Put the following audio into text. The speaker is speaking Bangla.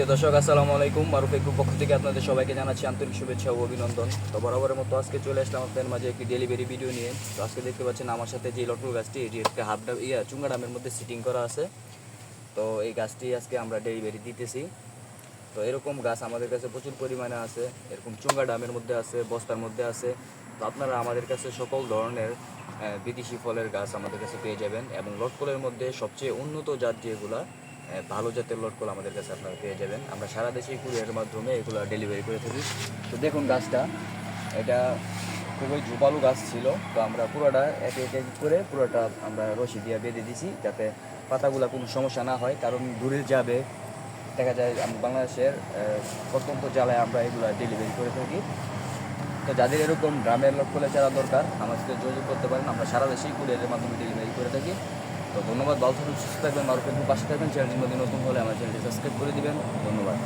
প্রিয় দর্শক, আসসালামু আলাইকুম। মারুফ একটু পক্ষ থেকে আপনাদের সবাইকে জানাচ্ছি আন্তরিক শুভেচ্ছা ও অভিনন্দন। তো বরাবরের মতো আজকে চলে আসলাম আপনাদের মাঝে একটি ডেলিভারি ভিডিও নিয়ে। তো আজকে দেখতে পাচ্ছেন আমার সাথে যে লটল গাছটি এটি একটা হাফ ডাব ইয়া, চুঙ্গা ডামের মধ্যে সিটিং করা আছে। তো এই গাছটি আজকে আমরা ডেলিভারি দিতেছি। তো এরকম গাছ আমাদের কাছে প্রচুর পরিমাণে আছে। এরকম চুঙ্গা ডামের মধ্যে আছে, বস্তার মধ্যে আছে। তো আপনারা আমাদের কাছে সকল ধরনের বিদেশি ফলের গাছ আমাদের কাছে পেয়ে যাবেন। এবং লটকলের মধ্যে সবচেয়ে উন্নত জাত যেগুলা ভালো জাতের লটকল আমাদের কাছে আপনারা পেয়ে যাবেন। আমরা সারা দেশে কুরিয়ারের মাধ্যমে এগুলো ডেলিভারি করে থাকি। তো দেখুন গাছটা, এটা খুবই ঝোপালু গাছ ছিল। তো আমরা পুরোটা এক এক করে পুরোটা আমরা রশি দিয়ে বেঁধে দিছি যাতে পাতাগুলো কোনো সমস্যা না হয়, কারণ দূরে যাবে। দেখা যায় বাংলাদেশের প্রত্যন্ত জেলায় আমরা এগুলো ডেলিভারি করে থাকি। তো যাদের এরকম গ্রামের লটকলে চারা দরকার সাথে যোগাযোগ করতে পারেন। আমরা সারা দেশেই কুরিয়ারের মাধ্যমে ডেলিভারি করে থাকি। তো ধন্যবাদ, ভালো থাকুন সুস্থ থাকবেন আরও কিন্তু পাশে থাকবেন, চ্যানেলটি নতুন হলে আমার চ্যানেলটি সাবস্ক্রাইব করে দেবেন। ধন্যবাদ।